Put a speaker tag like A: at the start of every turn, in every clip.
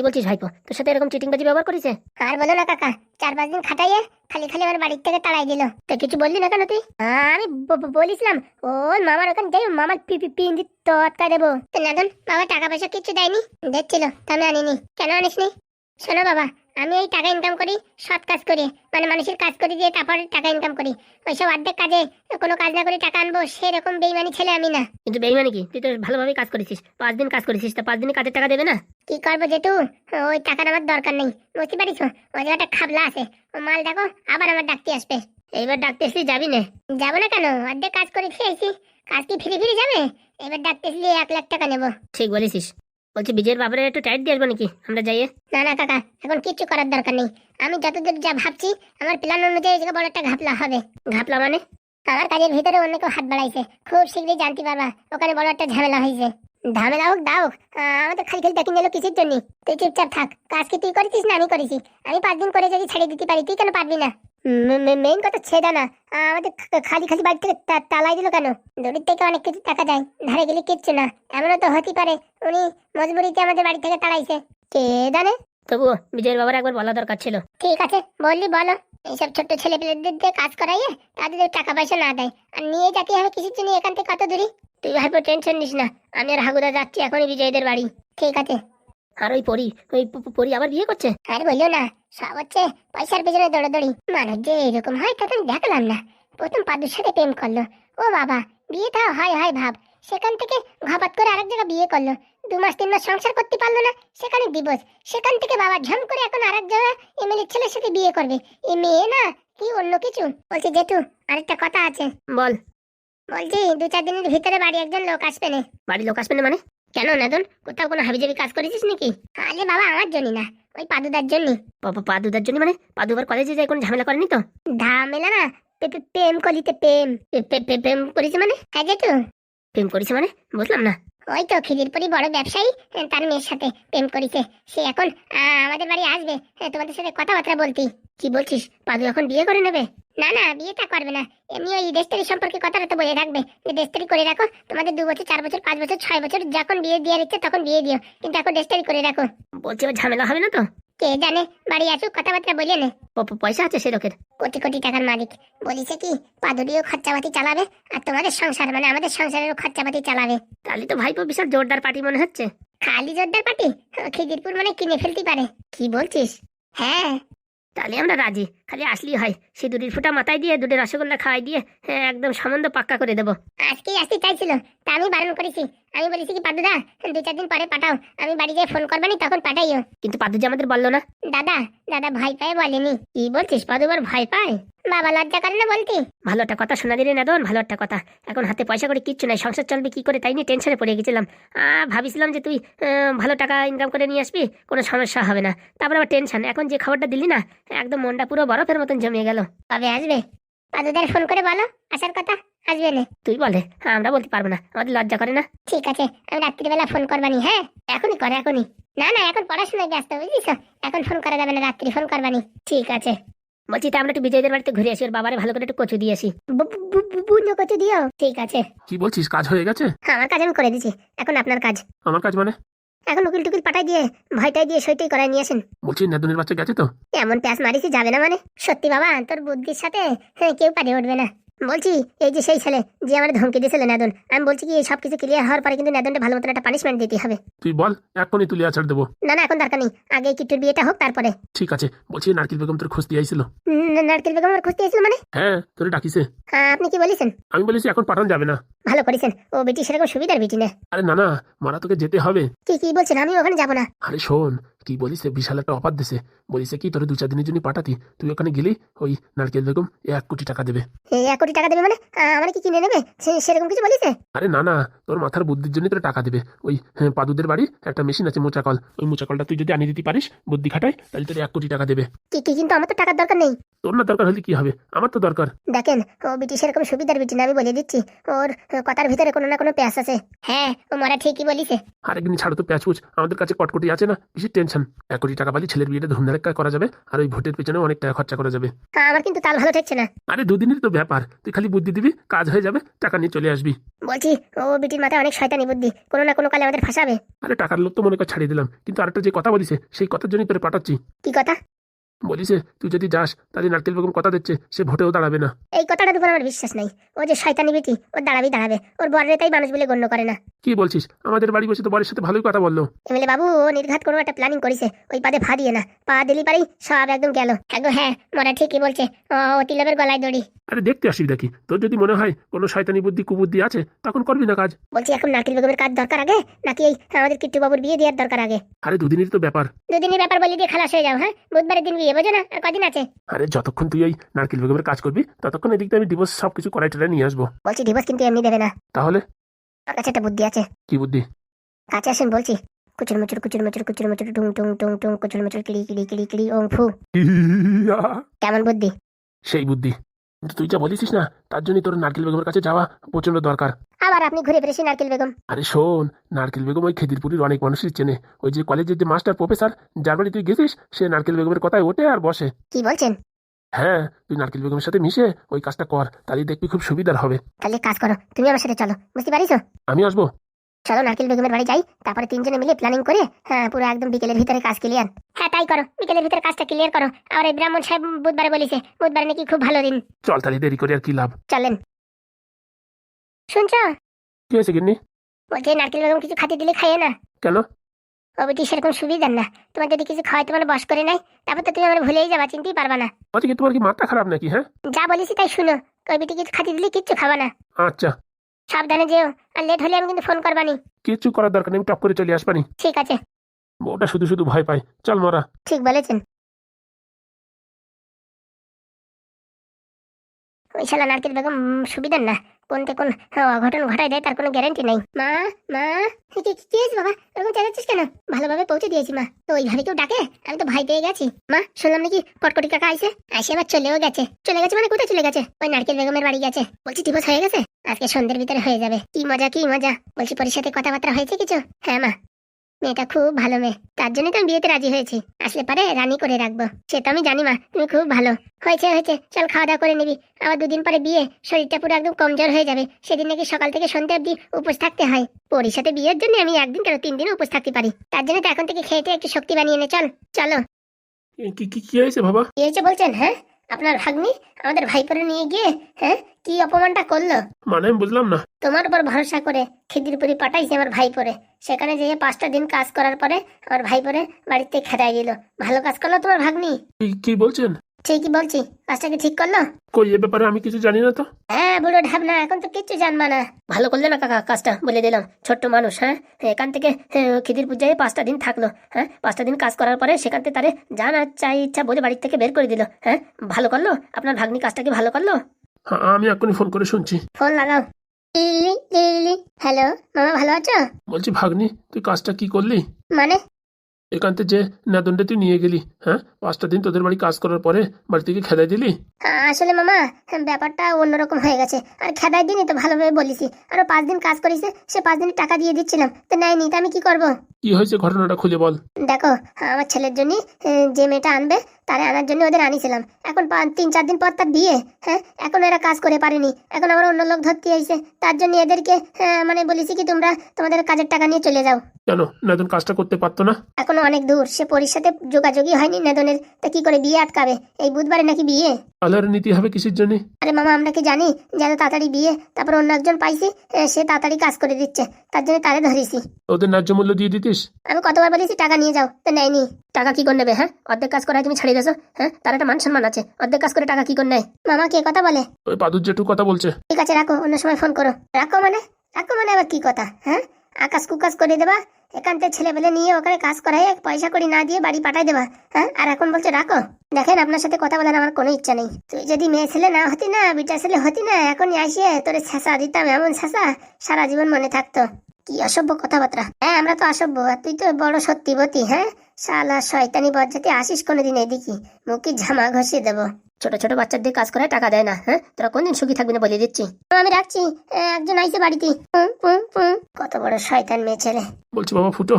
A: কি বলছিস ভাইপো? তোর সাথে এরকম চিটিংবাজি ব্যবহার করেছে?
B: আর বলো না কাকা চার পাঁচ দিন খাটাইয়ে খালি খালি আমার বাড়ির থেকে তাড়াই দিল।
A: তো কিছু বললি না কেন তুই?
B: আমি ও বলিছিলাম ওই মামার ওখানে যাই মামার পিপি পি পিন দি তৎকা দেবো। তো নাদন বাবা টাকা পয়সা কিছু দেয়নি? দেখছিল তা আমি আনিনি। কেন আনিসনি? শোনো বাবা আমি এই টাকা ইনকাম করি সৎ কাজ করি মানে মানুষের কাজ করি দিয়ে তারপর টাকা ইনকাম করি। ওইসব অর্ধেক কাজে কোনো কাজ না করে টাকা আনব সেরকম বেইমানি ছেলে আমি না।
A: কিন্তু বেইমানি কি? তুই তো ভালোভাবে কাজ করেছিস পাঁচ দিন কাজ করেছিস তা পাঁচ দিনে কাজের টাকা দেবে না?
B: কি করব যেহেতু ওই টাকার আমার দরকার নেই বুঝতে পারিস ওই জায়গাটা খাবলা আছে ও মাল দেখো আবার আমার ডাকতে আসবে।
A: এইবার ডাকতে এসে যাবি না?
B: যাব না কেন? অর্ধেক কাজ করে খেয়েছি কাজ কি ফিরে ফিরে যাবে? এবার ডাকতে আসলে এক লাখ টাকা নেব।
A: ঠিক বলেছিস। বলছি বিজয়ের বাবারে একটু টাইট দিয়ে আসব নাকি? আমরা যাইয়ে
B: না না কাকা এখন কিচ্ছু করার দরকার নেই। আমি যতদূর যা ভাবছি আমার প্ল্যান অনুযায়ী বড় একটা ঘাপলা হবে।
A: ঘাপলা মানে?
B: আমার কাজের ভিতরে অন্য কেউ হাত বাড়াইছে। খুব শীঘ্রই জানতে পারবা ওখানে বড় একটা ঝামেলা হয়েছে। ঝামেলা হোক দাও আমাদের খালি খালি দেখে নিল কিসের জন্য। তুই চুপচাপ থাক। কাজ কি তুই করেছিস না? আমি করেছি। আমি পাঁচ দিন করে যদি ছেড়ে দিতে পারি তুই কেন পারবি না? মেইন কথা ছেদা না। আমাদের খালি খালি বাড়ি থেকে তালাই দিল কেন? দূরের থেকে অনেক কিছু টাকা যায়। ধারে গেলে কিচ্ছু না। এমনও তো হতে পারে। উনি মজবুরিতে আমাদের বাড়ি থেকে তাড়াইছে কে জানে?
A: তবুও বিজয়ের বাবার একবার বলা দরকার ছিল।
B: ঠিক আছে বললি বলো। এইসব ছোট্ট ছেলে পেলেদের দিয়ে কাজ করাইয়ে তাদের টাকা পয়সা না দেয়। আর নিয়ে যাতে হবে কিছুর জন্য এখান থেকে কত দূরি
A: তুই ভাইপো টেনশন নিস না। আমি আর হাগুদা যাচ্ছি এখনই বিজয়দের বাড়ি।
B: ঠিক আছে।
A: আর ওই পরি ওই পরি আবার বিয়ে করছে?
B: আর বলল না সব হচ্ছে পয়সার পেছনে দৌড়াদৌড়ি। মানুষ যে এরকম হয় তখন দেখলাম না। প্রথম পাদুর সাথে প্রেম করল। ও বাবা বিয়েটা হয় হয় ভাব। সেখান থেকে ঘপাত করে আরেক জায়গায় বিয়ে করল। দু মাস তিন মাস সংসার করতে পারল না সেখানে দিবস সেখান থেকে বাবা ঝম করে এখন আরেক জায়গায় এমএলএ ছেলের সাথে বিয়ে করবে। এই মেয়ে না কি অন্য কিছু? বলছি জেঠু আরেকটা কথা আছে।
A: বল।
B: বলছি দু চার দিনের ভিতরে বাড়ি একজন লোক আসবে না।
A: বাড়ির লোক আসবে না মানে? কেন নাদন? কোথাও কোনো হাবিজাবি কাজ করেছিস নাকি?
B: আরে বাবা আমার জন্য না। ওই পাদুদার জন্য
A: পা- পাদুদার জন্য মানে? পাদুবার কলেজে যায় কোনো ঝামেলা করেনি তো?
B: ঝামেলা না প্রেম কলিতে প্রেম।
A: প্রেম করেছে মানে?
B: হ্যাঁ জেঠু।
A: প্রেম করেছে মানে? বুঝলাম না।
B: ওই তো খিদিরপুরি বড় ব্যবসায়ী তার মেয়ের সাথে প্রেম করেছে সে এখন আমাদের বাড়ি আসবে। তোমাদের সাথে কথাবার্তা বলতি
A: কি বলছিস? পাদু এখন বিয়ে করে নেবে?
B: না না বিয়েটা করবে না। এমনি ওই দেশটারি সম্পর্কে কথাটা তো বলে রাখবে। যে দেশটারি করে রাখো তোমাদের দু বছর চার বছর পাঁচ বছর ছয় বছর যখন বিয়ে দেওয়ার ইচ্ছে তখন বিয়ে দিও। কিন্তু এখন দেশটারি করে রাখো।
A: বলছি ঝামেলা হবে না তো?
B: কে জানে? বাড়ি আসুক কথাবার্তা বলে নে।
A: পয়সা আছে সে লোকের?
B: কোটি কোটি টাকার মালিক। বলিছে কি পাদুরিও খরচাপাতি চালাবে আর তোমাদের সংসার মানে আমাদের সংসারেরও খরচাপাতি চালাবে।
A: তাহলে তো ভাইপো বিশাল জোরদার পার্টি মনে হচ্ছে।
B: খালি জোরদার পার্টি? খিদিরপুর মানে কিনে ফেলতে পারে।
A: কি বলছিস?
B: হ্যাঁ
A: তাহলে আমরা রাজি। খালি আসলেই হয়। সিঁদুরির ফুটা মাথায় দিয়ে দুটি রসগোল্লা খাওয়াই দিয়ে হ্যাঁ একদম সামান্য পাক্কা করে দেবো।
B: আজকেই আসতে চাইছিল তা আমি বারণ করেছি। আমি বলেছি কি পাদুদা দু চার দিন পরে পাঠাও। আমি বাড়ি যেয়ে ফোন করবানি তখন পাঠাইও।
A: কিন্তু পাদুজা আমাদের বলল না।
B: দাদা দাদা ভাই পায় বলেনি।
A: কি বলছিস পাদুবার ভাই পায়?
B: বাবা লজ্জা করে না বলতি?
A: ভালো একটা কথা শোনা দিলে না দোন ভালো একটা কথা। এখন হাতে পয়সা করে কিচ্ছু নাই সংসার চলবে কি করে তাই নিয়ে টেনশনে পড়ে গেছিলাম। ভাবিছিলাম যে তুই ভালো টাকা ইনকাম করে নিয়ে আসবি কোনো সমস্যা হবে না। তারপর আবার টেনশন এখন যে খবরটা দিলি না একদম মনটা পুরো বরফের মতন জমিয়ে গেল।
B: কবে আসবে? পাদুদার ফোন করে বলো আসার কথা? আসবে না।
A: তুই বলে হ্যাঁ আমরা বলতে পারব না আমাদের লজ্জা করে না।
B: ঠিক আছে আমি রাত্রিবেলা ফোন করবানি হ্যাঁ? এখনই করে এখনই। না না এখন পড়াশোনায় ব্যস্ত বুঝলিস এখন ফোন করা যাবে না রাত্রি ফোন করবানি।
A: ঠিক আছে। বলছি তা আমরা একটু বিজয়দের বাড়িতে ঘুরে আসি ওর বাবারে ভালো করে একটু কচু দিয়ে আসি।
B: কচু দিও? ঠিক আছে।
C: কি বলছিস কাজ হয়ে গেছে?
B: হ্যাঁ আমার কাজ আমি করে দিচ্ছি এখন আপনার কাজ।
C: আমার কাজ মানে?
B: এখন উকিল টুকিল পাঠাই দিয়ে ভয়টাই দিয়ে সইটাই করায় নিয়ে আসেন।
C: বলছি নেদনের বাচ্চা গেছে তো?
B: এমন প্যাস মারিছি যাবে না মানে? সত্যি বাবা তোর বুদ্ধির সাথে হ্যাঁ কেউ পারে উঠবে না। বলছি এই যে সেই ছেলে যে আমার ধমকি দিয়েছিল নেদন আমি বলছি কি সব কিছু ক্লিয়ার হওয়ার পরে কিন্তু নেদনটা ভালো মতন একটা পানিশমেন্ট দিতে হবে।
C: তুই বল এখনই তুলে আছাড় দেবো।
B: না না এখন দরকার নেই আগে কিট্টুর বিয়েটা হোক তারপরে।
C: ঠিক আছে বলছি নারকেল বেগম তোর খুঁজতে আইছিল।
B: নারকেল বেগম আমার খুঁজতে এসেছিল মানে?
C: হ্যাঁ তোরে ডাকিছে।
B: হ্যাঁ আপনি কি বলেছেন?
C: আমি বলেছি এখন পাঠানো যাবে না।
B: ভালো করেছেন ও বেটি সেরকম সুবিধার বেটি না।
C: আরে না না মারা তোকে যেতে হবে।
B: কি কি বলছেন? আমি ওখানে যাব না।
C: আরে শোন কি বলিস বিশাল একটা অফার দিছে। বলিছে কি তোর দু চার দিনের জন্য পাঠাতি। তুই ওখানে গেলি ওই নারকেল বেগম এক কোটি টাকা দেবে।
B: এক কোটি টাকা দেবে মানে? আমার কি কিনে নেবে? সেরকম কিছু বলিছে?
C: আরে না না তোর মাথার বুদ্ধির জন্য তোর টাকা দেবে। ওই হ্যাঁ, পাদুদের বাড়ি একটা মেশিন আছে মোচাকল। ওই মোচাকলটা তুই যদি আনিয়ে দিতে পারিস বুদ্ধি খাটায় তাহলে তোর এক কোটি টাকা দেবে।
B: কি কি কিন্তু আমার তো টাকার দরকার নেই।
C: তোর না দরকার হলে কি হবে? আমার তো দরকার।
B: দেখেন ও বিটি সেরকম সুবিধার বিটি না আমি বলে দিচ্ছি ওর কথার ভিতরে কোনো না কোনো প্যাস আছে। হ্যাঁ ও মারা ঠিকই বলিছে।
C: আরেকদিন ছাড়ো তো প্যাচপুচ। আমাদের কাছে কটকটি আছে না কিছু টেনশন এক কোটি টাকা পালি ছেলের বিয়েটা ধুমধারাক্কা করা যাবে আর ওই ভোটের পেছনে অনেক টাকা খরচা করা যাবে।
B: আমার কিন্তু তাল ভালো ঠেকছে না।
C: আরে দুদিনের তো ব্যাপার তুই খালি বুদ্ধি দিবি কাজ হয়ে যাবে টাকা নিয়ে চলে আসবি।
B: বলছি ও বিটির মাথায় অনেক শয়তানি বুদ্ধি কোনো না কোনো কালে আমাদের ফাঁসাবে।
C: আরে টাকার লোক তো মনে করে ছাড়িয়ে দিলাম কিন্তু আরেকটা যে কথা বলিছে সেই কথার জন্যই তোরে পাঠাচ্ছি।
B: কি কথা?
C: বলিছে তুই যদি যাস তাহলে নারকেল বেগম কথা দিচ্ছে সে ভোটেও দাঁড়াবে না।
B: এই কথাটার উপর আমার বিশ্বাস নাই। ও যে শয়তানি বেটি ওর দাঁড়াবি দাঁড়াবে। ওর বরের তাই মানুষ বলে গণ্য করে না।
C: কি বলছিস? আমাদের বাড়ি বসে তো বরের সাথে ভালোই কথা বলল।
B: এমএলএ বাবু ও নির্ঘাত কোনো একটা প্ল্যানিং করেছে। ওই পাদে ভা দিয়ে না। পা দিলি পারেই সব একদম গেল। একদম হ্যাঁ মরা ঠিকই বলছে। ও তিলবের গলায় দড়ি।
C: আরে দেখতে অসুবিধা কি? তোর যদি মনে হয় কোনো শয়তানি বুদ্ধি কুবুদ্ধি আছে তখন করবি না কাজ।
B: বলছি এখন নারকেল বেগমের কাজ দরকার আগে? নাকি এই আমাদের কিট্টু বাবুর বিয়ে দেওয়ার দরকার আগে?
C: আরে দুদিনের তো ব্যাপার।
B: দুদিনের ব্যাপার বলি দিয়ে খালাস হয়ে যাও হ্যাঁ? বুধবারের দিন বিয়ে বোঝো না আর কদিন আছে?
C: আরে যতক্ষণ তুই ওই নারকেল বেগমের কাজ করবি ততক্ষণ এদিকে আমি ডিভোর্স সব কিছু করাই টেলে নিয়ে আসব।
B: বলছি ডিভোর্স কিন্তু এমনি দেবে না।
C: তাহলে?
B: তোর কাছে একটা বুদ্ধি আছে।
C: কি বুদ্ধি?
B: কাছে আসেন বলছি কুচুর মুচুর কুচুর মুচুর কুচুর মুচুর টুং টুং টুং টুং কুচুর মুচুর কিড়ি কিড়ি কিড়ি কিড়ি ওং ফু। কেমন বুদ্ধি?
C: সেই বুদ্ধি। কিন্তু তুই যা বলিস না তার জন্য তোর নারকেল বেগমের কাছে যাওয়া প্রচণ্ড দরকার।
B: আবার আপনি ঘুরে ফিরে নারকেল বেগম?
C: আরে শোন নারকেল বেগম ওই খেদিরপুরির অনেক মানুষই চেনে। ওই যে কলেজের যে মাস্টার প্রফেসর যার বাড়ি তুই গেছিস সে নারকেল বেগমের কথায় ওঠে আর বসে।
B: কি বলছেন?
C: হ্যাঁ তুই নারকেল বেগমের সাথে মিশে ওই কাজটা কর তাহলে দেখবি খুব সুবিধার হবে।
B: তাহলে কাজ করো তুমি আমার সাথে চলো বুঝতে পারিস?
C: আমি আসব?
B: চলো নারকেল বেগমের বাড়ি যাই তারপরে তিনজনে মিলে প্ল্যানিং করে হ্যাঁ পুরো একদম বিকেলের ভিতরে কাজ ক্লিয়ার হ্যাঁ তাই করো বিকেলের ভিতরে কাজটা ক্লিয়ার করো। আর এই ব্রাহ্মণ সাহেব বুধবারে বলিছে বুধবারে নাকি খুব ভালো দিন।
C: চল তাহলে দেরি করে আর কি লাভ?
B: চলেন। শুনছ?
C: কি হয়েছে গিন্নি?
B: বলছে নারকেল বেগম কিছু খাতে দিলে খাইয়ে না।
C: কেন?
B: ও বেটি সেরকম সুবিধার না। তোমার যদি কিছু খাওয়াই তোমার বস করে নাই তারপর তো তুমি আমার ভুলেই যাবা চিনতেই পারবা না।
C: বলছি কি তোমার কি মাথা খারাপ নাকি হ্যাঁ?
B: যা বলেছি তাই শুনো ওই বেটি কিছু খাতে দিলে কিচ্ছু খাবা না।
C: আচ্ছা।
B: সাবধানে যেও আর লেট হলে আমি কিন্তু ফোন করবানি।
C: কিছু করার দরকার নেই আমি টপ করে চলে আসবানি।
B: ঠিক আছে।
C: ওটা শুধু শুধু ভয় পাই চল মরা।
B: ঠিক বলেছেন। ওই শালা বেগম সুবিধার না। কোনতে কোন হ্যাঁ, অঘটন ঘটায় দেয় তার কোনো গ্যারান্টি নাই। মা মা কি কি হয়েছে বাবা? এরকম চালাচ্ছিস কেন? ভালোভাবে পৌঁছে দিয়েছি মা। তো ওইভাবে কেউ ডাকে? আমি তো ভয় পেয়ে গেছি। মা শুনলাম নাকি কটকটি কাকা আইসে? আইসে আবার চলেও গেছে। চলে গেছে মানে কোথায় চলে গেছে? ওই নারকেল বেগমের বাড়ি গেছে। বলছি দিবস হয়ে গেছে? আজকে সন্ধ্যের ভিতরে হয়ে যাবে। কি মজা কি মজা। বলছি পরির সাথে কথাবার্তা হয়েছে কিছু? হ্যাঁ মা। মেয়েটা খুব ভালো মেয়ে। তার জন্যই তো আমি বিয়েতে রাজি হয়েছি। আসলে পারে রানী করে রাখব। সে তো আমি জানি মা তুমি খুব ভালো। হয়েছে হয়েছে। চল খাওয়া দাওয়া করে নিবি। আবার দুদিন পরে বিয়ে। শরীরটা পুরো একদম কমজোর হয়ে যাবে। সেদিন নাকি সকাল থেকে সন্ধ্যা অব্দি উপোস থাকতে হয়। পরির সাথে বিয়ের জন্য আমি একদিন কেন তিন দিন উপোস থাকতে পারি? তার জন্য তো এখন থেকে খেয়েতে একটু শক্তি বানিয়ে নে চল। চলো।
C: কি হয়েছে বাবা?
B: কি হয়েছে বলছেন হ্যাঁ? আপনার ভাগ্নি আমাদের ভাই করে নিয়ে গিয়ে হ্যাঁ কি অপমানটা করল?
C: মানে আমি বুঝলাম না।
B: তোমার উপর ভরসা করে খিদিরপুরি পাঠাইছে আমার ভাই পরে সেখানে যেয়ে পাঁচটা দিন কাজ করার পরে আমার ভাই পরে বাড়িতে খেদাই দিল। ভালো কাজ করল তোমার ভাগ্নি?
C: কি বলছেন?
B: ঠিকই বলছি। কাজটা কি ঠিক করল?
C: কই এ ব্যাপারে আমি কিছু জানি না তো?
B: হ্যাঁ বুড়ো ঢাবনা এখন তো কিচ্ছু জানবা না। ভালো করলে না কাকা কাজটা বলে দিলাম। ছোট্ট মানুষ হ্যাঁ? এখান থেকে হ্যাঁ, খিদির পূজায় পাঁচটা দিন থাকল হ্যাঁ? পাঁচটা দিন কাজ করার পরে সেখান থেকে তারে না চাই ইচ্ছা বলে বাড়ির থেকে বের করে দিল হ্যাঁ? ভালো করল? আপনার ভাগ্নি কাজটা কি ভালো করল?
C: হ্যাঁ, আমি এখনই ফোন করে শুনছি।
B: ফোন লাগাও। হ্যালো মামা ভালো আছো?
C: বলছি ভাগ্নি তুই কাজটা কি করলি?
B: মানে?
C: এখান থেকে যে নাদনটা তুই নিয়ে গেলি হ্যাঁ? পাঁচটা দিন তোদের বাড়ি কাজ করার পরে বাড়ি থেকে খেদাই দিলি?
B: আ- আসলে মামা ব্যাপারটা অন্যরকম হয়ে গেছে। আর খেদাই দিনই তো ভালোভাবে বলিছি আরও পাঁচ দিন কাজ করিস সে পাঁচ দিন টাকা দিয়ে দিচ্ছিলাম। তো নেয়নি তো আমি কি করব?
C: কি হয়েছে ঘটনাটা খুলে বল।
B: দেখো আমার ছেলের জন্য যে মেয়েটা আনবে তারে আনার জন্য ওদের আনিছিলাম। এখন তিন চার দিন পর তার বিয়ে। হ্যাঁ এখন এরা কাজ করে পারেনি। এখন আবার অন্য লোক ধরতে হয়েছে তার জন্য এদেরকে আহ, মানে বলেছি কি তোমরা তোমাদের কাজের টাকা নিয়ে চলে যাও।
C: কেন নাদন কাজটা করতে পারতো না।
B: এখনও অনেক দূর। সে সাথে যোগাযোগই হয়নি নেদনের। তা কি করে বিয়ে আটকাবে? এই বুধবারে নাকি বিয়ে?
C: আলার নীতি হবে কিসের জন্য?
B: আরে মামা আমরা কি জানি? যে তাড়াতাড়ি বিয়ে তারপর অন্য একজন পাইছি সে তাড়াতাড়ি কাজ করে দিচ্ছে। তার জন্য তারে ধরেছি।
C: ওদের ন্যায্য মূল্য দিয়ে দিতিস?
B: আমি কতবার বলেছি টাকা নিয়ে যাও। তো নেয়নি। টাকা কি করে নেবে হ্যাঁ? অর্ধেক কাজ করায় তুমি ছাড়িয়ে গেছো? হ্যাঁ তার একটা মান সম্মান আছে। অর্ধেক কাজ করে টাকা কি করে নেয়? মামা কে কথা বলে?
C: ওই পাদুর জেঠু কথা বলছে।
B: ঠিক আছে রাখো অন্য সময় ফোন করো। রাখো মানে? রাখো মানে আবার কি কথা হ্যাঁ? আকাশ কুকাশ করে দেবা এখান থেকে ছেলেবেলে নিয়ে ওখানে কাজ করাই পয়সা করি না দিয়ে বাড়ি পাঠাই দেবা হ্যাঁ? আর এখন বলছে রাখো। দেখেন আপনার সাথে কথা বলার আমার কোনো ইচ্ছা নেই। তুই যদি মেয়ে ছেলে না হতি না বিটা ছেলে হতি না এখনই আসিয়ে তোরে ছেঁচা দিতাম এমন ছেঁচা সারা জীবন মনে থাকতো। কি অসভ্য কথাবার্তা। হ্যাঁ আমরা তো অসভ্য আর তুই তো বড় সত্যিবতী হ্যাঁ? শালা শয়তানি বজ্জাতে আসিস কোনোদিন এদিকে? মুখে ঝামা ঘষিয়ে দেবো।
A: ছোট ছোট বাচ্চাদের কাজ করে টাকা দেয় না হ্যাঁ? তোরা কোনদিন সুখী থাকবি না বলে দিচ্ছি।
B: আমি রাখছি। একজন আইসে বাড়িতে। কত বড় শয়তান মেয়ে ছেলে।
C: বলছি বাবা ফুটো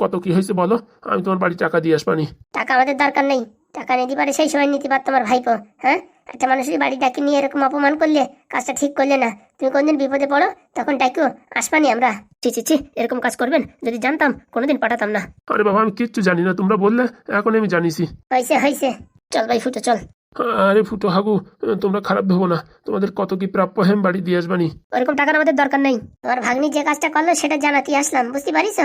C: কত কি হয়েছে বলো? আমি তোমার বাড়ি টাকা দিয়ে আসবানি।
B: টাকা আমাদের দরকার নেই। টাকা নিতে পারে সেই সময় নিতে পারতো আমার ভাইপো হ্যাঁ? একটা মানুষের বাড়ি ডাকি নিয়ে এরকম অপমান করলে কাজটা ঠিক করলে না। তুমি কোনদিন বিপদে পড়ো তখন ডাকিও। আসবানি আমরা।
A: ছি ছি ছি এরকম কাজ করবেন? যদি জানতাম কোনোদিন পাঠাতাম না।
C: আরে বাবা আমি কিচ্ছু জানি না তোমরা বললে এখন আমি জানিছি
B: হয়েছে হয়েছে
A: চল ভাই ফুটো চল।
C: আরে ফুটো হাগু তোমরা খারাপ ভেবো না। তোমাদের কত কি প্রাপ্য হেম বাড়ি দিয়ে আসবানি।
A: ওরকম টাকার আমাদের দরকার নেই।
B: তোমার ভাগ্নি যে কাজটা করল সেটা জানাতে আসলাম বুঝতে পারিস?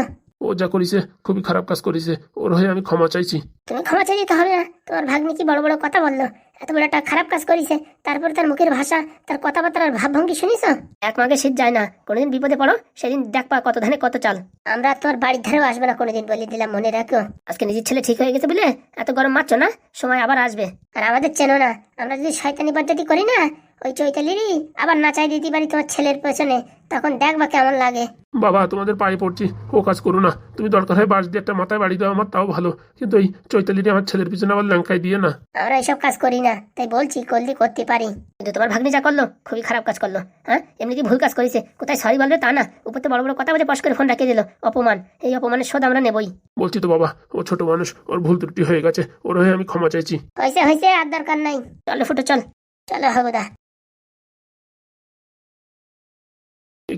C: ও যা করেছে খুবই খারাপ কাজ করেছে। ওর হয়ে আমি ক্ষমা চাইছি।
B: তুমি ক্ষমা চাই তাহলে না তোমার ভাগ্নি কি বড় বড় কথা বলল? এত বড় একটা খারাপ কাজ করেছে তারপর তার মুখের ভাষা তার কথাবার্তার ভাবভঙ্গি শুনিস
A: এক মাকে শীত যায় না কোনোদিন বিপদে পড়ো সেদিন দেখ পা কত ধানে কত চাল।
B: আমরা তোর বাড়ির ধারেও আসবে না কোনোদিন বলে দিলাম মনে রাখো।
A: আজকে নিজের ছেলে ঠিক হয়ে গেছে বলে এত গরম মারছো না? সময় আবার আসবে।
B: আর আমাদের চেনো না আমরা যদি শয়তানি পদ্ধতি করি না ওই চৈতালিরই? আবার নাচাই দিতে পারি তোমার ছেলের পেছনে। তখন দেখবা কেমন লাগে।
C: বাবা তোমাদের পায়ে পড়ছি। ও কাজ করো না। তুমি দরকার হয় বাস দিয়ে একটা মাথায় বাড়ি দাও আমার তাও ভালো। কিন্তু এই চৈতালিটি আমার ছেলের পিছনে আবার ল্যাঙ্কাই দিয়ে না।
B: আমরা এসব কাজ করি না। তাই বলছি করলে করতে পারি।
A: কিন্তু তোমার ভাগ্নি যা করল খুবই খারাপ কাজ করল। হ্যাঁ? এমনি কি ভুল কাজ করেছে? কোথায় সরি বলবে তা না। উপর তো বড় বড় কথা বলে পশ করে ফোন রাখিয়ে দিল। অপমান। এই অপমানের শোধ আমরা নেবই।
C: বলছি তো বাবা ও ছোট মানুষ। ওর ভুল ত্রুটি হয়ে গেছে। ওর হয়ে আমি ক্ষমা চাইছি।
B: হয়েছে হয়েছে আর দরকার নাই।
A: চলো ফুটো চল।
B: চলো হবুদা
C: এ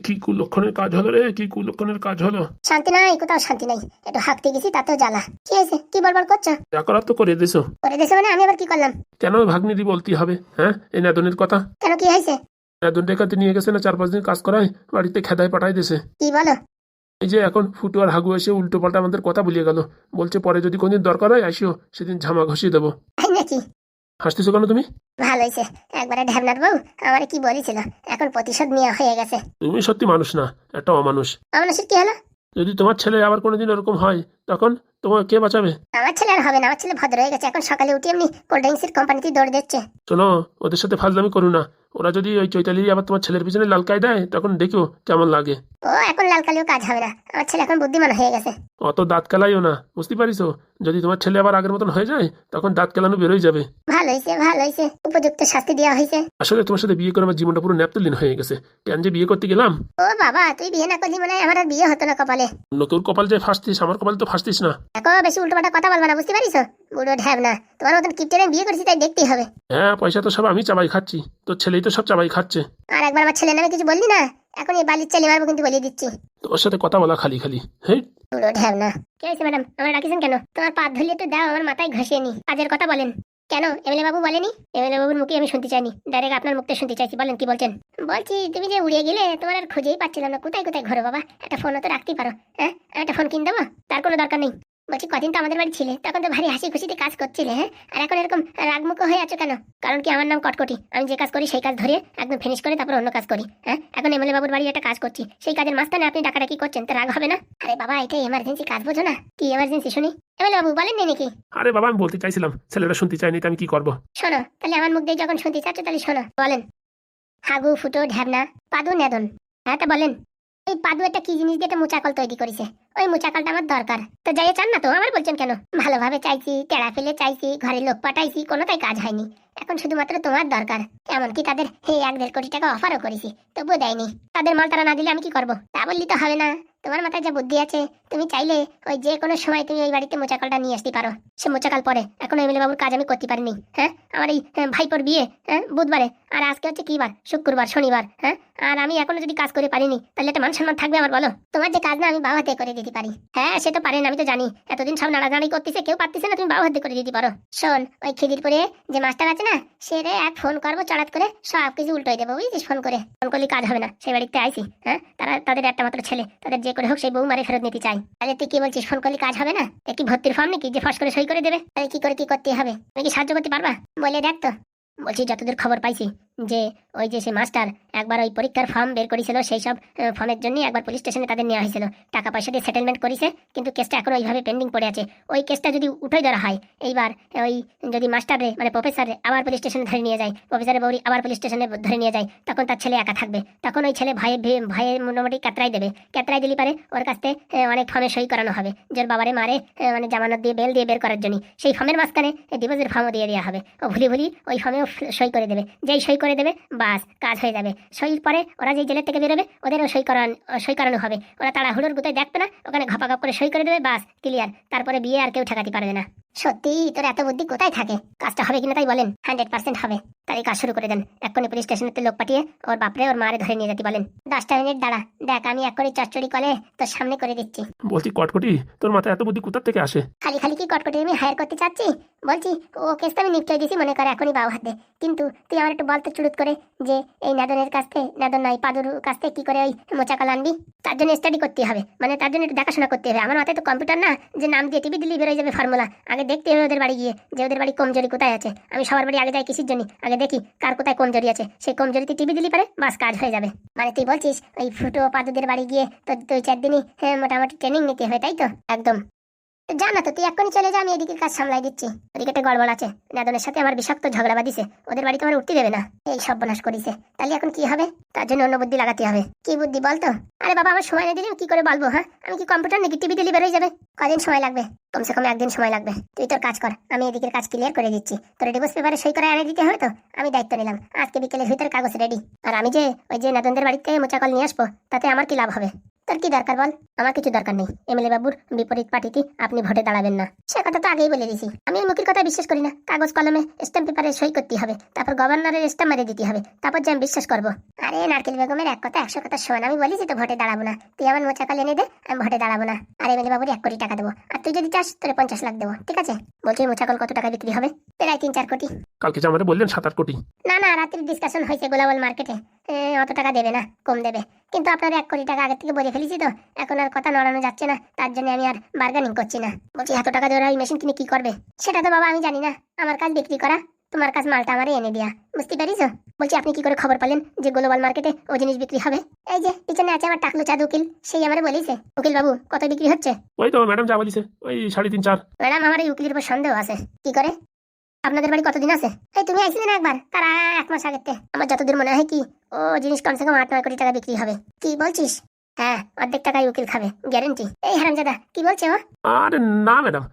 C: কি কুলক্ষণের কাজ হলো রে? কি কুলক্ষণের কাজ হলো?
B: শান্তি নাই কোথাও শান্তি নাই। একটু হাঁকতে গেছি তাতেও জ্বালা। কি হয়েছে? কি বলবার করছ?
C: যা করার তো করে দিছো।
B: করে দিয়েছে মানে আমি আবার কি করলাম?
C: কেন ভাগ্নিদি বলতেই হবে হ্যাঁ? এই নাদনের কথা।
B: কেন কি হয়েছে?
C: নাদন রেখাতে নিয়ে গেছে না চার পাঁচ দিন কাজ করায় বাড়িতে খেদায় পাঠাই দিছে।
B: কি বলো?
C: এই যে এখন ফুটু আর হাগু এসে উল্টো পাল্টা আমাদের কথা বলিয়ে গেল। বলছে পরে যদি কোনদিন দরকার হয় আসিও সেদিন ঝামা ঘষিয়ে দেবো।
B: নাকি?
C: হাসতেছো কেন তুমি?
B: ভালো হয়েছে। একবারে ঢ্যাবনার বউ আমার কি বলেছিল? এখন প্রতিশোধ নেওয়া হয়ে গেছে।
C: তুমি সত্যি মানুষ না একটা অমানুষ।
B: অমানুষের কি হলো?
C: যদি তোমার ছেলে আবার কোনোদিন এরকম হয় তখন তোমার কে বাঁচাবে?
B: আমার ছেলে আর হবে না আমার ছেলে ভদ্র হয়ে গেছে। এখন সকালে উঠে এমনি কোল্ড ড্রিঙ্কসের কোম্পানিতে দৌড় দিচ্ছে।
C: শোনো ওদের সাথে ফাজলামি করো না। ওরা যদি ওই চৈতালি আবার তোমার ছেলের পিছনে লালকায় দেয় তখন দেখো কেমন লাগে।
B: ও এখন লাল কালিও কাজ হবে না। আমার ছেলে এখন বুদ্ধিমান হয়ে গেছে।
C: অত দাঁত কেলাইও না বুঝতে পারিস যদি তোমার ছেলে আবার আগের মতন হয়ে যায় তখন দাঁত কেলানো বেরোই যাবে।
B: ভালো হয়েছে ভালো হয়েছে উপযুক্ত শাস্তি দেওয়া হয়েছে
C: আসলে তোমার সাথে বিয়ে করে আমার জীবনটা পুরো ন্যাপতলিন হয়ে গেছে। কেন যে বিয়ে করতে গেলাম?
B: ও বাবা তুই বিয়ে না করলি মানে আমার আর বিয়ে হতো না কপালে।
C: নতুন কপাল যে ফাঁসতিস আমার কপাল তো ফাঁসতিস না।
B: দেখো বেশি উল্টোপাল্টা কথা বলবা না বুঝতে পারিস বুড়ো ঢ্যাব না তোমার মতন কিপটেনে বিয়ে করেছি তাই দেখতেই হবে।
C: হ্যাঁ পয়সা তো সব আমি চাবাই খাচ্ছি। তোর ছেলেই তো সব চাবাই খাচ্ছে।
B: আর একবার আমার ছেলে নামে কিছু বললি না? এখন এই বালির চালি মারবো কিন্তু বলিয়ে দিচ্ছি।
C: তোর সাথে কথা বলা খালি খালি হ্যাঁ
B: পুরো ঢ্যাব না কে আছে ম্যাডাম? আমার ডাকিছেন কেন? তোমার পা ধুলিয়ে একটু দাও আমার মাথায় ঘষিয়ে নি। কাজের কথা বলেন। কেন? এমএলএ বাবু বলেনি? এমএলএ বাবুর মুখে আমি শুনতে চাইনি। ডাইরেক্ট আপনার মুখতে শুনতে চাইছি বলেন কি বলছেন? বলছি তুমি যে উড়িয়ে গেলে তোমার আর খুঁজেই পাচ্ছিলাম না। কোথায় কোথায় ঘোরো বাবা? একটা ফোনও তো রাখতেই পারো। হ্যাঁ? একটা ফোন কিনে দেবো? তার কোনো দরকার নেই। বলছি কদিন তো আমাদের বাড়ি ছিলে তখন তো ভারী হাসি খুশিতে কাজ করছিলে হ্যাঁ? আর এখন এরকম রাগমুখ হয়ে আছো কেন? কারণ কি আমার নাম কটকটি। আমি যে কাজ করি সেই কাজ ধরে একদম ফিনিশ করে তারপর অন্য কাজ করি হ্যাঁ? এখন এমএলএ বাবুর বাড়ি একটা কাজ করছি সেই কাজের মাঝখানে আপনি ডাকাডাকি করছেন তো রাগ হবে না? আরে বাবা এটা এমার্জেন্সি কাজ বোঝো না। কি এমার্জেন্সি শুনি? এমএলএ বাবু বলেননি নাকি?
C: আরে বাবা আমি বলতে চাইছিলাম ছেলেটা শুনতে চাইনি তো আমি কি করব?
B: শোনো তাহলে আমার মুখ দিয়ে যখন শুনতে চাচ্ছ তাহলে শোনো বলেন। হাগু ফুটো ঢ্যাবনা পাদু নেদন হ্যাঁ তা বলেন। এই পাদু একটা কি জিনিস দিয়ে একটা মুচাকল তৈরি করেছে? ওই মুচাকলটা আমার দরকার। তো যাই চান না তো আমার বলছেন কেন? ভালোভাবে চাইছি টেড়া ফেলে চাইছি ঘরে লোক পাঠাইছি কোনোটাই কাজ হয়নি। এখন শুধুমাত্র তোমার দরকার। এমনকি তাদের এই এক দেড় কোটি টাকা অফারও করেছি তবুও দেয়নি। তাদের মাল তারা না দিলে আমি কি করব? তা বললি তো হবে না। তোমার মাথায় যা বুদ্ধি আছে তুমি চাইলে ওই যে কোনো সময় তুমি ওই বাড়িতে মোচাকলটা নিয়ে আসতে পারো। সে মোচাকাল পরে। এখন এমএলএ বাবুর কাজ আমি করতে পারিনি হ্যাঁ? আমার এই হ্যাঁ, ভাইপোর বিয়ে হ্যাঁ বুধবারে। আর আজকে হচ্ছে কি বার? শুক্রবার শনিবার হ্যাঁ? আর আমি এখনও যদি কাজ করে পারিনি তাহলে একটা মান সম্মান থাকবে আমার বলো? তোমার যে কাজ না আমি বাবা হাতে করে দিতে পারি। হ্যাঁ সে তো পারেন আমি তো জানি। এতদিন সব নাড়ানাড়ি করতেছে, কেউ পারতেছে না তুমি বাবা হাতে করে দিতে পারো। শোন, ওই খিদিরপুরে যে মাস্টার আছে না, সে রে এক ফোন করব, চড়াত করে সব কিছু উল্টোই দেবো, বুঝছিস? ফোন করে। ফোন করলে কাজ হবে না সেই বাড়িতে আইসি হ্যাঁ? তারা, তাদের একটা মাত্র ছেলে, তাদের যে করে হোক সেই বউ মারে ফেরত নিতে চাই। তাহলে তুই কি বলছিস, ফোন করলে কাজ হবে না? কি ভর্তির ফর্ম নাকি? যে ফস করে সই করে দেবে? তাহলে কি করে, কি করতে হবে? তুমি কি সাহায্য করতে পারবা? বলে দেখ তো। বলছি, যতদূর খবর পাইছি
A: যে ওই যে সে মাস্টার একবার ওই পরীক্ষার ফর্ম বের করেছিল, সেই সব ফর্মের জন্য একবার পুলিশ স্টেশনে তাদের নেওয়া হয়েছিল। টাকা পয়সা দিয়ে সেটেলমেন্ট করেছে, কিন্তু কেসটা এখন ওইভাবে পেন্ডিং পড়ে আছে। ওই কেসটা যদি উঠে ধরা হয়, এইবার ওই যদি মাস্টারে মানে প্রফেসরে আবার পুলিশ স্টেশনে ধরে নিয়ে যায় প্রফেসরের বৌরি আবার পুলিশ স্টেশনে ধরে নিয়ে যায়, তখন তার ছেলে একা থাকবে। তখন ওই ছেলে ভয়ে- ভয়ে মোটামুটি কাতরাই দেবে। কাতরাই দিলে পারে ওর কাছ থেকে অনেক ফর্মে সই করানো হবে। যে বাবারে মারে মানে জামানত দিয়ে বেল দিয়ে বের করার জন্য সেই ফর্মের মাঝখানে ডিভোর্সের ফর্মও দিয়ে দেওয়া হবে। ও ভুলি ভুলি ওই ফর্মেও সই করে দেবে। যেই সই করে দেবে, বাস, কাজ হয়ে যাবে। সই পরে ওরা যেই জেলের থেকে বেরোবে, ওদেরও সই করান, সই করানো হবে। ওরা তারা হুড়োর গুতে দেখবে না, ওখানে ঘপাঘপ করে সই করে দেবে, বাস, ক্লিয়ার। তারপরে বিয়ে আর কেউ ঠেকাতে পারবে না।
B: সত্যি, তোর এত বুদ্ধি কোথায় থাকে?
A: কাজটা হবে কিনা তাই বলেন।
B: হান্ড্রেড পার্সেন্ট হবে।
A: তাই কাজ শুরু করে দেন। এক্ষুনি পুলিশ স্টেশনের লোক পাঠিয়ে ওর বাপরে, ওর মারে ধরে নিয়ে যেতে বলেন।
B: দশটা মিনিট দাঁড়া। দেখ আমি এক করে চচ্চড়ি কলে তোর সামনে করে দিচ্ছি।
C: বলছি কটকটি তোর মাথায় এত বুদ্ধি কোথার থেকে আসে?
B: খালি খালি কি কটকটি আমি হায়ার করতে চাচ্ছি? বলছি ও কেস আমি নিশ্চয় দিছি মনে করে এখনই বাবু হাতে। কিন্তু তুই আমার একটু বলতে চুরুত করে যে এই নাদনের কাছ থেকে নাদন নয় পাদুর কাছ থেকে কি করে ওই মোচাকাল আনবি? তার জন্য স্টাডি করতে হবে। মানে তার জন্য একটু দেখাশোনা করতে হবে। আমার মাথায় তো কম্পিউটার না যে নাম দিয়ে টিভি দিলেই বেরোয় যাবে ফর্মুলা আগে দেখতে হবে ওদের বাড়ি গিয়ে যে ওদের বাড়ি কমজোরি কোথায় আছে। আমি সবার বাড়ি আগে যাই কিসের জন্য? আগে দেখি কার কোথায় কমজোরি আছে। সেই কমজোরিতে টিভি দিলি পারে বাস কাজ হয়ে যাবে। মানে তুই বলছিস ওই ফুটো পাদুদের বাড়ি গিয়ে তোর দুই চার দিনই হ্যাঁ, মোটামুটি ট্রেনিং নিতে হয় তাই তো? একদম। জানা তো, তুই এক্ষুনি চলে যা, আমি এদিকে কাজ সামলাই দিচ্ছি। ওদিকে একটা গড়বড় আছে। নাদনের সাথে আমার বিষাক্ত ঝগড়া বাঁধিছে। ওদের বাড়ি তোমার উঠতে দেবে না। এই সব বনাশ করিছে। তাহলে এখন কি হবে? তার জন্য অন্য বুদ্ধি লাগাতে হবে। কি বুদ্ধি বলতো আরে বাবা, আমার সময় না দিলে কি করে বলব হ্যাঁ? আমি কি কম্পিউটার নাকি টিভি দিলে বেরোয় যাবে? কদিন সময় লাগবে? কমসে কম একদিন সময় লাগবে। তুই তোর কাজ কর, আমি এদিকের কাজ ক্লিয়ার করে দিচ্ছি। তোর ডিভোর্স পেপারে সই করে এনে দিতে হবে তো? আমি দায়িত্ব নিলাম। আজকে বিকেলের ভিতরে কাগজ রেডি আর আমি যে ওই যে নাদনদের বাড়িতে মোচাকল নিয়ে আসব, তাতে আমার কি লাভ হবে? তোর কি দরকার বল? আমার কিছু দরকার নেই। এমএলএ বাবুর বিপরীত পার্টিতে আপনি ভোটে দাঁড়াবেন না। সে কথা তো আগেই বলে দিয়েছি। আমি ওই মুখের কথা বিশ্বাস করি না। কাগজ কলমে স্ট্যাম্প পেপারে সই করতে হবে। তারপর গভর্নরের স্ট্যাম্প মেরে দিতে হবে। তারপর যে আমি বিশ্বাস করব। আরে নারকেল বেগমের এক কথা একশো কথা শোন। আমি বলেছি তো ভোটে দাঁড়াবো না। তুই আমার মোচাকাল এনে দে আমি ভোটে দাঁড়াবো না। আর এমএলএ বাবুর এক কোটি টাকা দেবো। আর তুই যদি চাস তোরে পঞ্চাশ লাখ দেবো। ঠিক আছে? বলছি মোচাকল কত টাকা বিক্রি হবে? প্রায় তিন চার কোটি।
C: কালকে যে আমারে বললেন সাত আট কোটি।
B: না না রাত্রির ডিসকাশন হয়েছে গোলাবল মার্কেটে অত টাকা দেবে না কম দেবে। কিন্তু আপনার এক কোটি টাকা আগে থেকে বলে ফেলেছি তো এখন আর কথা নড়ানো যাচ্ছে না তার জন্য আমি আর বার্গেনিং করছি না। বলছি এত টাকা দিয়ে ওরা ওই মেশিন কিনে কি করবে? সেটা তো বাবা আমি জানি না আমার কাজ বিক্রি করা তোমার কাজ মালটা আমারই এনে দেয়া বুঝতে পারিস? বলছি আপনি কি করে খবর পেলেন যে গ্লোবাল মার্কেটে ও জিনিস বিক্রি হবে? এই যে পিছনে আছে আমার টাকলু চাঁদ উকিল সেই আমারে বলিছে। উকিল বাবু কত বিক্রি হচ্ছে?
C: ওই তো ম্যাডাম যা বলিছে ওই সাড়ে তিন চার।
B: ম্যাডাম আমার এই উকিলের উপর সন্দেহ আছে। কি করে? আপনাদের বাড়ি কতদিন আছে? এই তুমি আইছিলে না একবার? তারা এক মাস আগেতে আমার যতদূর মনে হয় কি ও জিনিস কমসে কম আট নয় কোটি টাকা বিক্রি হবে। কি বলছিস? হ্যাঁ অর্ধেক টাকায় উকিল খাবে গ্যারেন্টি। এই হারামজাদা কি বলছে ও?
C: আরে না ম্যাডাম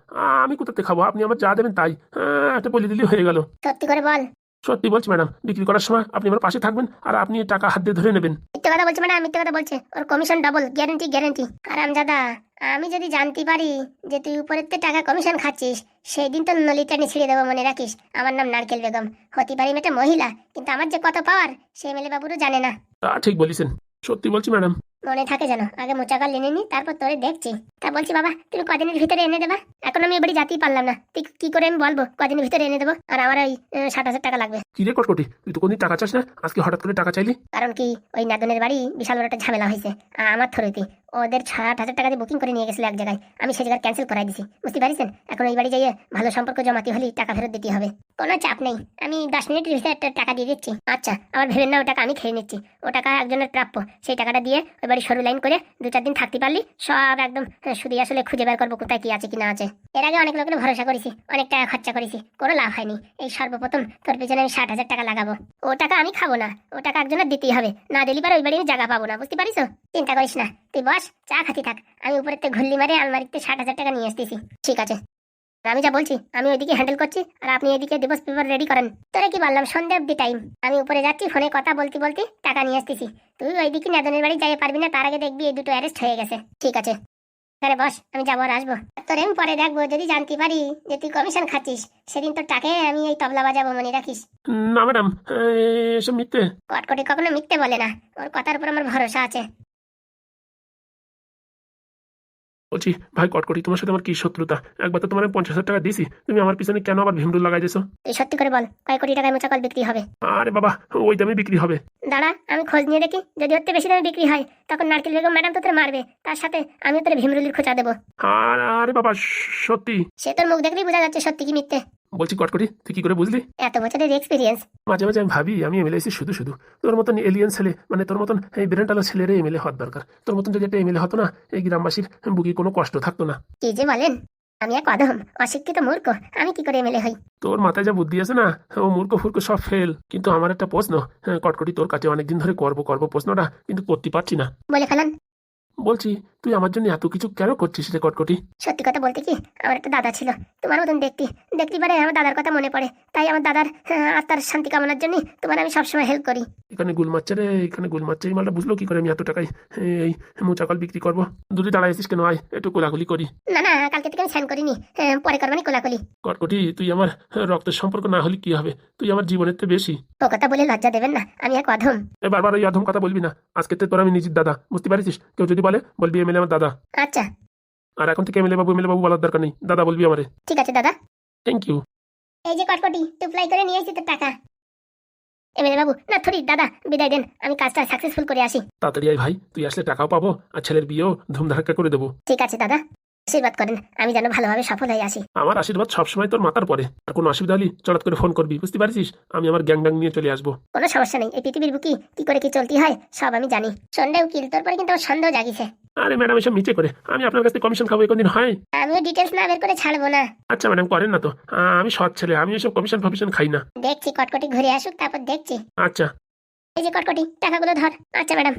C: আমি কোথাতে খাব? আপনি আমার যা দেবেন তাই। আহ, একটা বলে দিলেই হয়ে গেল।
B: সত্যি করে বল।
C: সত্যি বলছি ম্যাডাম বিক্রি করার সময় আপনি আমার পাশে থাকবেন আর আপনি টাকা হাত দিয়ে ধরে নেবেন।
B: মিথ্যে কথা বলছে মানে মিথ্যে কথা বলছে। ওর কমিশন ডাবল গ্যারেন্টি গ্যারেন্টি হারামজাদা আমি যদি জানতে পারি যে তুই উপরের থেকে টাকা কমিশন খাচ্ছিস সেই দিন তো নলিটানি ছিঁড়ে দেবো মনে রাখিস। আমার নাম নারকেল বেগম। হতে পারি একটা মহিলা কিন্তু আমার যে কত পাওয়ার সে মেলে বাবুরও জানে না।
C: তা ঠিক বলেছেন সত্যি বলছি ম্যাডাম
B: মনে থাকে যেন। আগে মোচাকাল এনে নি তারপর তোরে দেখছি। তা বলছি বাবা তুমি কদিনের ভিতরে এনে দেবা? এখন আমি এ বাড়ি যাতেই পারলাম না। তুই কি করে আমি বলব? কদিনের ভিতরে এনে দেবো? আর আমার ওই ষাট হাজার টাকা লাগবে।
C: কি রে কটকটি? তুই তো কোনদিন টাকা চাস না? আজকে হঠাৎ করে টাকা চাইলি?
B: কারণ কি ওই নাদনের বাড়ি বিশাল বড় একটা ঝামেলা হয়েছে। আর আমার থ্রুতে। ওদের ষাট হাজার টাকা দিয়ে বুকিং করে নিয়ে গেছিল এক জায়গায়। আমি সেই জায়গায় ক্যান্সেল করাই দিছি। বুঝতে পারিছেন এখন ওই বাড়ি যাইয়ে ভালো সম্পর্ক জমাতে হলে টাকা ফেরত দিতে হবে। কোনো চাপ নেই। আমি দশ মিনিটের ভিতরে একটা টাকা দিয়ে দিচ্ছি। আচ্ছা আবার ভেবেন না ও টাকা আমি খেয়ে নিচ্ছি। ও টাকা একজনের প্রাপ্য। সেই টাকাটা দিয়ে ওই বাড়ি সরু লাইন করে দু চার দিন থাকতে পারলি সব একদম আহ, শুধু আসলে খুঁজে বের করব কোথায় কি আছে কি না আছে। এর আগে অনেক লোকের ভরসা করেছি অনেক টাকা খরচা করেছি কোনো লাভ হয়নি। এই সর্বপ্রথম তোর পেছনে আমি ষাট হাজার টাকা লাগাবো। ও টাকা আমি খাব না ও টাকা একজনের দিতেই হবে। না দিলি পারে ওই বাড়ি আমি জায়গা পাবো না বুঝতে পারিস? চিন্তা করিস না তুই বস চা খাতি থাক। আমি উপরের থেকে ঘুরলি মারে আলমারিতে ষাট হাজার টাকা নিয়ে আসতেছি। ঠিক আছে। আমি যা বলছি আমি ওইদিকে হ্যান্ডেল করছি আর আপনি এদিকে দিবস পেপার রেডি করেন। তোরা কি বললাম? সন্ধে অব্দি টাইম আমি উপরে যাচ্ছি ফোনে কথা বলতে বলতে টাকা নিয়ে আসতেছি। তুই ওইদিকে নেদনের বাড়ি যাই পারবি না তার আগে দেখবি এই দুটো অ্যারেস্ট হয়ে গেছে। ঠিক আছে। আরে বস আমি যাব আর আসব। তোর আমি পরে দেখব যদি জানতে পারি যে তুই কমিশন খাচ্ছিস সেদিন তোর টাকে আমি এই তবলা বাজাবো মনে রাখিস।
C: না ম্যাডাম এসব মিথ্যে।
B: কটকটি কখনো মিথ্যে বলে না। ওর কথার উপর আমার ভরসা আছে।
C: বলছি ভাই কটকটি তোমার সাথে আমার কি শত্রুতা? একবার তো তোমার আমি পঞ্চাশ হাজার টাকা দিছি। তুমি আমার পিছনে কেন আবার ভিমরুল লাগাই দিছো
B: তুই সত্যি করে বল কয় কোটি টাকায় মোচাকল বিক্রি হবে?
C: আরে বাবা ওই দামে বিক্রি হবে।
B: দাঁড়া আমি খোঁজ নিয়ে দেখি যদি হতে বেশি দামে বিক্রি হয় তখন নারকেল বেগম ম্যাডাম তো তোর মারবে তার সাথে আমিও তোর ভিমরুলের খোঁচা দেবো।
C: আর আরে বাবা সত্যি।
B: সে তোর মুখ দেখলেই বোঝা যাচ্ছে সত্যি কি মিথ্যে।
C: বলছি কটকটি তুই কি করে বুঝলি?
B: এত বছরের এক্সপিরিয়েন্স
C: মাঝে মাঝে আমি ভাবি আমি এমএলএ এসেছি শুধু শুধু। তোর মতন এলিয়েন ছেলে মানে তোর মতন এই ব্রেনটালো ছেলেরে এমএলএ হওয়ার দরকার। তোর মতন যদি একটা এমএলএ হতো না এই গ্রামবাসীর বুকি কোনো কষ্ট থাকতো না।
B: কি যে বলেন আমি এক অধম অশিক্ষিত মূর্খ আমি কি করে এমএলএ হই?
C: তোর মাথায় যা বুদ্ধি আছে না ও মূর্খ ফুর্খ সব ফেল কিন্তু আমার একটা প্রশ্ন হ্যাঁ, কটকটি তোর কাছে অনেকদিন ধরে করব করব প্রশ্নটা কিন্তু করতে পারছি না।
B: বলে ফেলান।
C: বলছি তুই আমার জন্য এত কিছু কেন করছিস রে কটকটি?
B: সত্যি কথা বলতে কি আমার একটা দাদা ছিল তোমার মতন দেখতে। দেখতে পারে আমার দাদার কথা মনে পড়ে। তাই আমার দাদার আহ, আত্মার শান্তি কামনার জন্য তোমার আমি সবসময় হেল্প করি।
C: এখানে গুল মারছে রে এখানে গুল মারছে। এই মালটা বুঝলো কি করে আমি এত টাকায় এই মোচাকল বিক্রি করব? দূরে দাঁড়াইছিস কেন? আয় একটু কোলাকুলি করি।
B: না না কালকে থেকে আমি স্যান করিনি। আহ, পরে করবানি কোলাকুলি।
C: কটকটি তুই আমার রক্তের সম্পর্ক না হলে কি হবে? তুই আমার জীবনের তো বেশি।
B: ও কথা বলে লজ্জা দেবেন না আমি এক অধম।
C: বারবার ওই অধম কথা বলবি না। আজকে তো তোর আমি নিজের দাদা বুঝতে পারিস? কেউ যদি বলে বলবি এমএলএ আমার দাদা।
B: আচ্ছা।
C: আর এখন থেকে এমএলএ বাবু এমএলএ বাবু বলার দরকার নেই। দাদা বলবি আমারে।
B: ঠিক আছে দাদা।
C: থ্যাংক ইউ
B: এই যে কটকটি টুপলাই করে নিয়ে এসেছি তোর টাকা। এমএলএ বাবু না থরি দাদা বিদায় দেন। আমি কাজটা সাকসেসফুল করে আসি।
C: তাড়াতাড়ি আয় ভাই তুই আসলে টাকাও পাবো আর ছেলের বিয়েও ধুমধাক্কা করে দেবো।
B: ঠিক আছে দাদা। আশীর্বাদ করেন আমি যেন ভালোভাবে সফল হয়ে আসি।
C: আমার আশীর্বাদ সবসময় তোর মাথার পরে। আর কোনো অসুবিধা হলে চড়াত করে ফোন করবি বুঝতে পারছিস? আমি আমার গ্যাং গ্যাং নিয়ে চলে আসব।
B: কোনো সমস্যা নেই এই পৃথিবীর বুকি কি করে কি চলতি হয় সব আমি জানি। সন্দেহ উকিল তোর পরে কিন্তু আমার সন্দেহ জাগিছে।
C: আরে ম্যাডাম এসব নিচে করে। আমি আপনার কাছে কমিশন খাব কোনদিন হয়?
B: আমি ডিটেলস না বের করে ছাড়বো না।
C: আচ্ছা ম্যাডাম করেন না তো। আমি সৎ ছেলে আমি এসব কমিশন ফমিশন খাই না।
B: দেখছি কটকটি ঘুরে আসুক তারপর দেখছি।
C: আচ্ছা।
B: এই যে কটকটি টাকাগুলো ধর। আচ্ছা ম্যাডাম।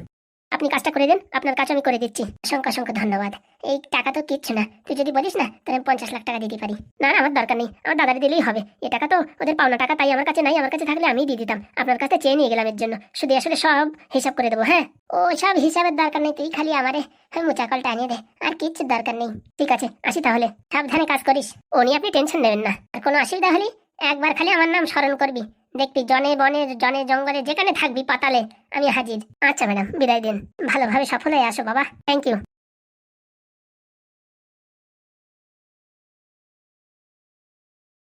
B: আপনি কাজটা করে দেন, আপনার কাজ আমি করে দিচ্ছি। অসংখ্য অসংখ্য ধন্যবাদ। এই টাকা তো কিচ্ছু না। তুই যদি বলিস না, তাহলে আমি পঞ্চাশ লাখ টাকা দিতে পারি। না আমার দরকার নেই। আমার দাদারে দিলেই হবে। এ টাকা তো ওদের পাওনা টাকা, তাই আমার কাছে নাই। আমার কাছে থাকলে আমি দিয়ে দিতাম। আপনার কাছে চেয়ে নিয়ে গেলাম এর জন্য। শুধু আসলে সব হিসাব করে দেবো হ্যাঁ? ও, সব হিসাবের দরকার নেই। তুই খালি আমারে হ্যাঁ মুচাকলটা আনিয়ে দে। আর কিচ্ছু দরকার নেই। ঠিক আছে, আসি তাহলে। সাবধানে কাজ করিস। ও নিয়ে আপনি টেনশন নেবেন না। আর কোনো অসুবিধা হলে একবার খালি আমার নাম স্মরণ করবি। দেখবি জনে বনে, জনে জঙ্গলে, যেখানে থাকবি পাতালে, আমি হাজির। আচ্ছা ম্যাডাম, বিদায় দিন। ভালোভাবে সফল হয়ে আসো বাবা। থ্যাংক ইউ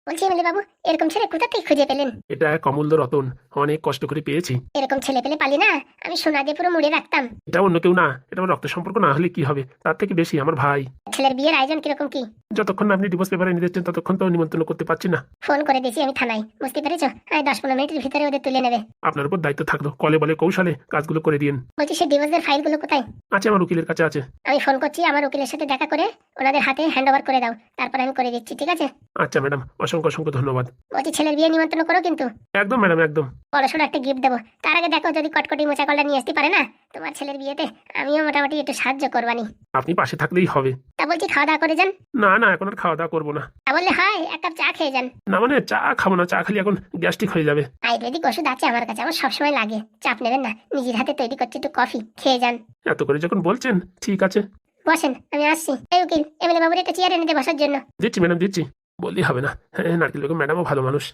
B: বলছি এমএলএ বাবু এরকম ছেলে কোথা থেকে খুঁজে পেলেন?
C: এটা এক রতন অনেক কষ্ট করে পেয়েছি।
B: এরকম ছেলে পেলে পালি না? আমি সোনা দিয়ে পুরো মুড়ে রাখতাম।
C: এটা অন্য কেউ না এটা আমার রক্তের সম্পর্ক না হলে কি হবে? তার থেকে বেশি আমার ভাই।
B: ছেলের বিয়ের আয়োজন কীরকম কি?
C: যতক্ষণ না আপনি ডিভোর্স পেপারে নিয়ে ততক্ষণ তো নিমন্ত্রণ করতে পারছি না।
B: ফোন করে দিয়েছি আমি থানায়। বুঝতে পেরেছ? আমি দশ পনেরো মিনিটের ভিতরে ওদের তুলে নেবে।
C: আপনার উপর দায়িত্ব থাকল কলে বলে কৌশলে কাজগুলো করে দিন।
B: বলছি সে ডিভোর্সের ফাইলগুলো কোথায়?
C: আছে আমার উকিলের কাছে আছে।
B: আমি ফোন করছি আমার উকিলের সাথে দেখা করে ওনাদের হাতে হ্যান্ড ওভার করে দাও। তারপর আমি করে দিচ্ছি ঠিক আছে?
C: আচ্ছা ম্যাডাম অসংখ্য অসংখ্য অসংখ্য ধন্যবাদ।
B: বলছি ছেলের বিয়ে নিমন্ত্রণ করো কিন্তু।
C: একদম ম্যাডাম একদম।
B: বড়সড় একটা গিফট দেবো। তার আগে দেখো যদি কটকটি মোচাকলটা নিয়ে আসতে পারে না তোমার ছেলের বিয়েতে আমিও মোটামুটি একটু সাহায্য করবানি।
C: আপনি পাশে থাকলেই হবে।
B: তা বলছি খাওয়া দাওয়া করে যান?
C: না না এখন আর খাওয়া দাওয়া করব না।
B: তা বললে হয় এক কাপ চা খেয়ে যান।
C: না মানে চা খাব না চা খালি এখন গ্যাস্ট্রিক হয়ে যাবে।
B: আয়ুর্বেদিক ওষুধ আছে আমার কাছে আমার সবসময় লাগে। চাপ নেবেন না নিজের হাতে তৈরি করছি একটু কফি খেয়ে যান।
C: এত করে যখন বলছেন ঠিক আছে।
B: বসেন আমি আসছি। এই উকিল এমএলএ বাবুর একটা চেয়ার এনে দে বসার জন্য।
C: দিচ্ছি ম্যাডাম দিচ্ছি। বললেই হবে না। হ্যাঁ নারকেল বেগম ম্যাডামও ভালো মানুষ।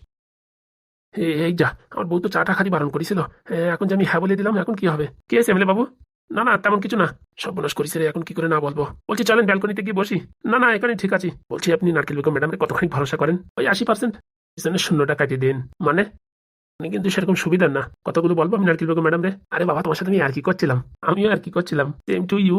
C: এই যা আমার বউ তো চাটা খালি বারণ করেছিল। হ্যাঁ, এখন যে আমি হ্যাঁ বলে দিলাম এখন কি হবে? কে এসে এমএলএ বাবু? না না তেমন কিছু না। সর্বনাশ করেছে রে এখন কি করে না বলব? বলছি চলেন ব্যালকনিতে গিয়ে বসি। না না এখানে ঠিক আছে। বলছি আপনি নারকেল বেগম ম্যাডামকে কতখানি ভরসা করেন? ওই আশি পার্সেন্ট। পিছনে শূন্যটা কাটিয়ে দিন। মানে? আপনি কিন্তু সেরকম সুবিধার না। কতগুলো বলব আমি নারকেল বেগম ম্যাডাম রে? আরে বাবা তোমার সাথে আমি আর কি করছিলাম? আমিও আর কি করছিলাম। Same to you